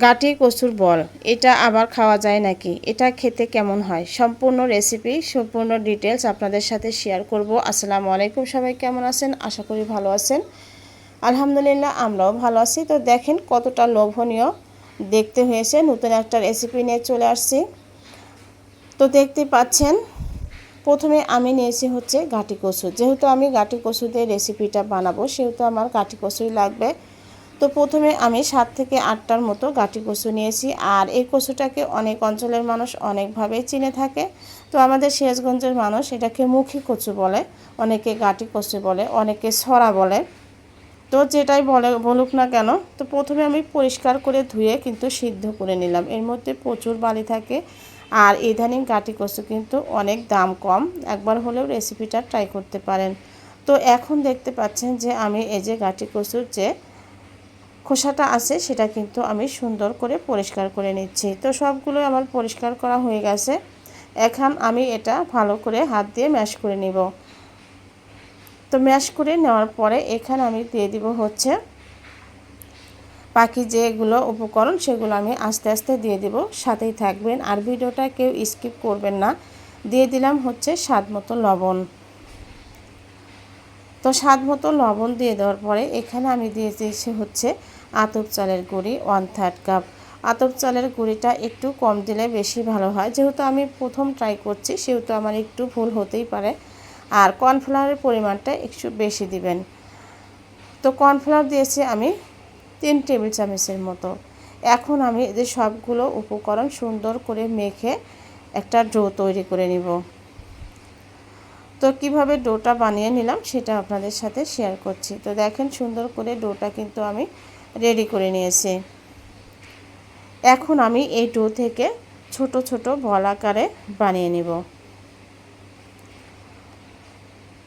গাটি কচুর বল, এটা আবার খাওয়া যায় নাকি? এটা খেতে কেমন হয়? সম্পূর্ণ রেসিপি সম্পূর্ণ ডিটেলস আপনাদের সাথে শেয়ার করব। আসসালামু আলাইকুম, সবাই কেমন আছেন? আশা করি ভালো আছেন। আলহামদুলিল্লাহ, আমরাও ভালো আছি। তো দেখেন কতটা লোভনীয় দেখতে হয়েছে। নতুন একটা রেসিপি নিয়ে চলে আসছি। তো দেখতে পাচ্ছেন, প্রথমে আমি নিয়েছি হচ্ছে গাটি কচু। যেহেতু আমি গাটি কচু দিয়ে রেসিপিটা বানাবো, সেহেতু আমার গাটি কচুই লাগবে। তো প্রথমে আমি সাত থেকে আটটার মতো গাটি কচু নিয়েছি, আর এই কচুটাকে অনেক অঞ্চলের মানুষ অনেকভাবে চিনে থাকে। তো আমাদের সিরাজগঞ্জের মানুষ এটাকে মুখী কচু বলে, অনেকে গাটি কচু বলে, অনেকে ছড়া বলে। তো যেটাই বলে, বলুক না কেন, তো প্রথমে আমি পরিষ্কার করে ধুয়ে কিন্তু সিদ্ধ করে নিলাম। এর মধ্যে প্রচুর বালি থাকে, আর ইদানিং গাটি কচু কিন্তু অনেক দাম কম। একবার হলেও রেসিপিটা ট্রাই করতে পারেন। তো এখন দেখতে পাচ্ছেন যে আমি এই যে গাটি কচুর যে খোসাটা আছে, সেটা কিন্তু আমি সুন্দর করে পরিষ্কার করে নিচ্ছি। তো সবগুলো আমার পরিষ্কার করা হয়ে গেছে। এখন আমি এটা ভালো করে হাত দিয়ে ম্যাশ করে নিব। তো ম্যাশ করে নেওয়ার পরে এখানে আমি দিয়ে দিব হচ্ছে বাকি যেগুলো উপকরণ, সেগুলো আমি আস্তে আস্তে দিয়ে দিব। সাথেই থাকবেন। আর ভিডিওটা কেউ স্কিপ করবেন না। দিয়ে দিলাম হচ্ছে স্বাদ মতো লবণ। তো স্বাদ মতো লবণ দিয়ে দেওয়ার পরে এখানে আমি দিয়ে দিয়েছি হচ্ছে আতপ চালের গুঁড়ি ওয়ান থার্ড কাপ আতপ চালের গুঁড়িটা একটু কম দিলে বেশি ভালো হয়। যেহেতু আমি প্রথম ট্রাই করছি, সেহেতু আমার একটু ভুল হতেই পারে। আর কর্নফ্লাওয়ারের পরিমাণটা একটু বেশি দিবেন। তো কর্নফ্লাওয়ার দিয়েছি আমি তিন টেবিল চামচের মতো। এখন আমি এদের সবগুলো উপকরণ সুন্দর করে মেখে একটা ডো তৈরি করে নিব। তো কীভাবে ডোটা বানিয়ে নিলাম সেটা আপনাদের সাথে শেয়ার করছি। তো দেখেন সুন্দর করে ডোটা কিন্তু আমি রেডি করে নিয়েছি। এখন আমি এই ডো থেকে ছোট ছোট বল আকারে বানিয়ে নিব।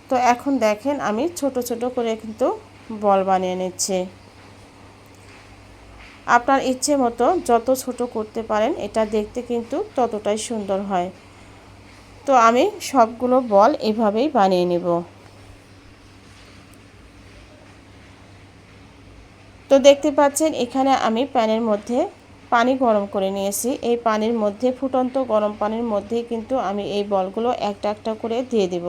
তো এখন দেখেন আমি ছোট ছোট করে কিন্তু বল বানিয়ে নিচ্ছি। আপনার ইচ্ছে মতো যত ছোট করতে পারেন, এটা দেখতে কিন্তু ততটাই সুন্দর হয়। তো আমি সবগুলো বল এভাবেই বানিয়ে নেব। তো দেখতে পাচ্ছেন, এখানে আমি প্যানের মধ্যে পানি গরম করে নিয়েছি। এই পানির মধ্যে, ফুটন্ত গরম পানির মধ্যেই কিন্তু আমি এই বলগুলো একটা একটা করে দিয়ে দেব,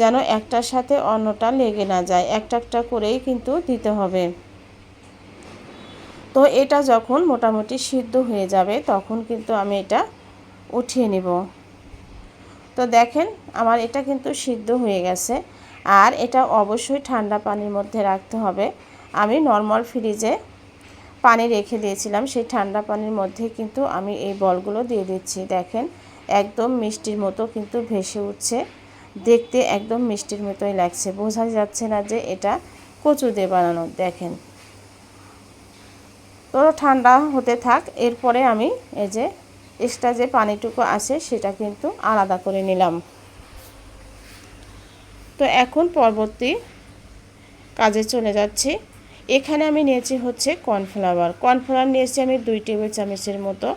যেন একটার সাথে অন্যটা লেগে না যায়। একটা একটা করেই কিন্তু দিতে হবে। তো এটা যখন মোটামুটি সিদ্ধ হয়ে যাবে, তখন কিন্তু আমি এটা উঠিয়ে নিব। তো দেখেন, আমার এটা কিন্তু সিদ্ধ হয়ে গেছে। আর এটা অবশ্যই ঠান্ডা পানির মধ্যে রাখতে হবে। আমি নর্মাল ফ্রিজে পানি রেখে দিয়েছিলাম। সেই ঠান্ডা পানির মধ্যে কিন্তু আমি এই বলগুলো দিয়ে দিচ্ছি। দেখেন, একদম মিষ্টির মতো কিন্তু ভেসে উঠছে। দেখতে একদম মিষ্টির মতোই লাগছে। বোঝা যাচ্ছে না যে এটা কচু দিয়ে বানানো। দেখেন। তো ঠান্ডা হতে থাক, এরপরে আমি এই যে এক্সট্রা যে পানিটুকু আছে, সেটা কিন্তু আলাদা করে নিলাম। তো এখন পরবর্তী কাজে চলে যাচ্ছি। এখানে আমি নিয়েছি হচ্ছে কর্নফ্লাওয়ার। কর্নফ্লাওয়ার নিয়েছি আমি দুই টেবিল চামচের মতো।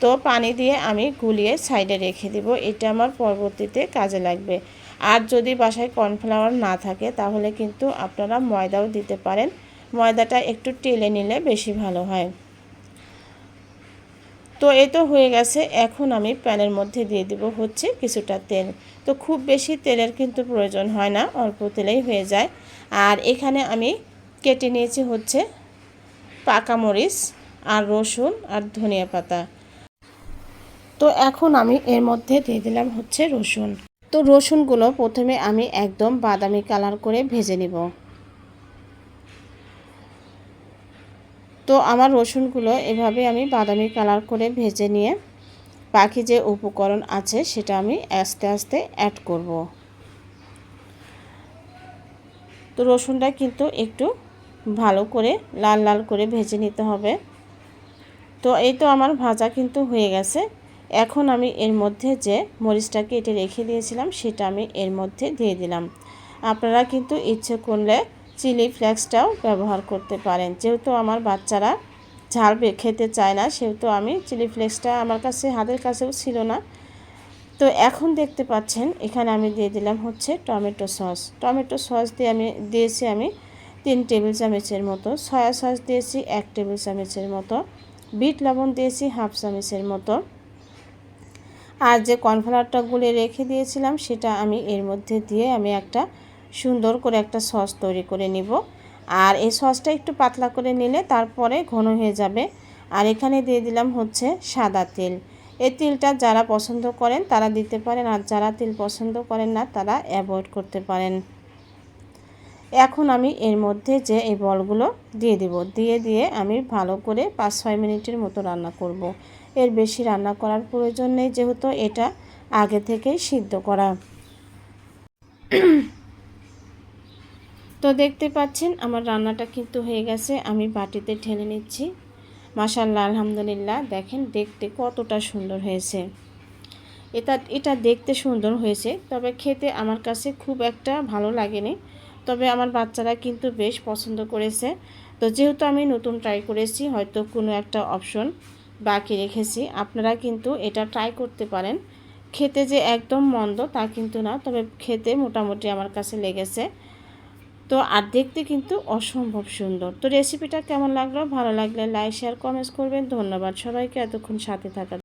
তো পানি দিয়ে আমি গুলিয়ে সাইডে রেখে দিব। এটা আমার পরবর্তীতে কাজে লাগবে। আর যদি বাসায় কর্নফ্লাওয়ার না থাকে, তাহলে কিন্তু আপনারা ময়দাও দিতে পারেন। ময়দাটা একটু টেলে নিলে বেশি ভালো হয়। তো এ তো হয়ে গেছে। এখন আমি প্যানের মধ্যে দিয়ে দিব হচ্ছে কিছুটা তেল। তো খুব বেশি তেলের কিন্তু প্রয়োজন হয় না, অল্প তেলেই হয়ে যায়। আর এখানে আমি কেটে নিয়েছি হচ্ছে পাকা মরিচ আর রসুন আর ধনিয়া পাতা। তো এখন আমি এর মধ্যে দিয়ে দিলাম হচ্ছে রসুন। তো রসুনগুলো প্রথমে আমি একদম বাদামি কালার করে ভেজে নিব। তো আমার রসুনগুলো এভাবে আমি বাদামি কালার করে ভেজে নিয়ে বাকি যে উপকরণ আছে সেটা আমি আস্তে আস্তে অ্যাড করব। তো রসুনটা কিন্তু একটু ভালো করে, লাল লাল করে ভেজে নিতে হবে। তো এই তো আমার ভাজা কিন্তু হয়ে গেছে। এখন আমি এর মধ্যে যে মরিচটাকে কেটে রেখে দিয়েছিলাম, সেটা আমি এর মধ্যে দিয়ে দিলাম। আপনারা কিন্তু ইচ্ছে করলে চিলি ফ্লেক্সটাও ব্যবহার করতে পারেন। যেহেতু আমার বাচ্চারা ঝাল খেতে চায় না, সেহেতু আমি চিলি ফ্লেক্সটা আমার কাছে, হাতের কাছেও ছিল না। তো এখন দেখতে পাচ্ছেন, এখানে আমি দিয়ে দিলাম হচ্ছে টমেটো সস। টমেটো সস দিয়ে আমি দিয়েছি আমি তিন টেবিল চামচের মতো সয়া সস দিয়েছি, এক টেবিল চামচের মতো। বিট লবণ দিয়েছি, হাফ চামচের মতো। আর যে কর্নফ্লাওয়ারটা গুলে রেখে দিয়েছিলাম, সেটা আমি এর মধ্যে দিয়ে আমি একটা সুন্দর করে একটা সস তৈরি করে নিব। আর এই সসটা একটু পাতলা করে নিলে তারপরে ঘন হয়ে যাবে। আর এখানে দিয়ে দিলাম হচ্ছে সাদা তেল। এই তিলটা যারা পছন্দ করেন, তারা দিতে পারেন। আর যারা তিল পছন্দ করেন না, তারা অ্যাভয়েড করতে পারেন। এখন আমি এর মধ্যে যে এই বলগুলো দিয়ে দিব। দিয়ে দিয়ে আমি ভালো করে পাঁচ ছয় মিনিটের মতো রান্না করব। এর বেশি রান্না করার প্রয়োজন নেই, যেহেতু এটা আগে থেকেই সিদ্ধ করা। তো দেখতে পাচ্ছেন, আমার রান্নাটা কিন্তু হয়ে গেছে, আমি বাটিতে ঢেলে নিচ্ছি। মাসাল্লাহ আলহামদুলিল্লাহ, দেখেন দেখতে কতটা সুন্দর হয়েছে। এটা এটা দেখতে সুন্দর হয়েছে, তবে খেতে আমার কাছে খুব একটা ভালো লাগেনি। তবে আমার বাচ্চারা কিন্তু বেশ পছন্দ করেছে। তো যেহেতু আমি নতুন ট্রাই করেছি, হয়তো কোনো একটা অপশন বাকি রেখেছি। আপনারা কিন্তু এটা ট্রাই করতে পারেন। খেতে যে একদম মন্দ তা কিন্তু না, তবে খেতে মোটামুটি আমার কাছে লেগেছে। তো আর দেখতে কিন্তু অসম্ভব সুন্দর। তো রেসিপিটা কেমন লাগল? ভালো লাগলে লাইক শেয়ার কমেন্টস করবেন। ধন্যবাদ সবাইকে। এতক্ষণ সাথে থাকার